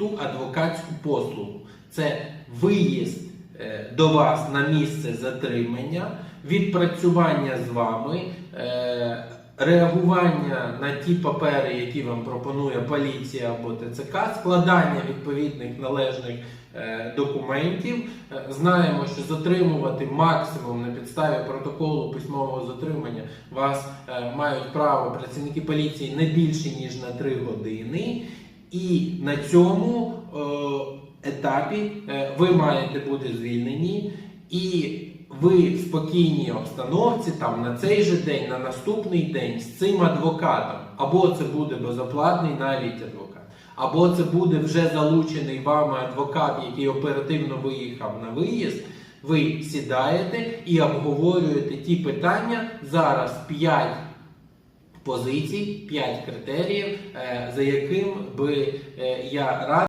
ту адвокатську послугу. Це виїзд е, до вас на місце затримання, відпрацювання з вами, е, реагування на ті папери, які вам пропонує поліція або ТЦК, складання відповідних належних е, документів. Знаємо, що затримувати максимум на підставі протоколу письмового затримання вас мають право працівники поліції не більше ніж на 3 години. І на цьому е, етапі е, ви маєте бути звільнені, і ви в спокійній обстановці, там на цей же день, на наступний день з цим адвокатом, або це буде безоплатний навіть адвокат, або це буде вже залучений вами адвокат, який оперативно виїхав на виїзд. Ви сідаєте і обговорюєте ті питання. Зараз 5 позицій, 5 критеріїв, е, за яким би е, я радий.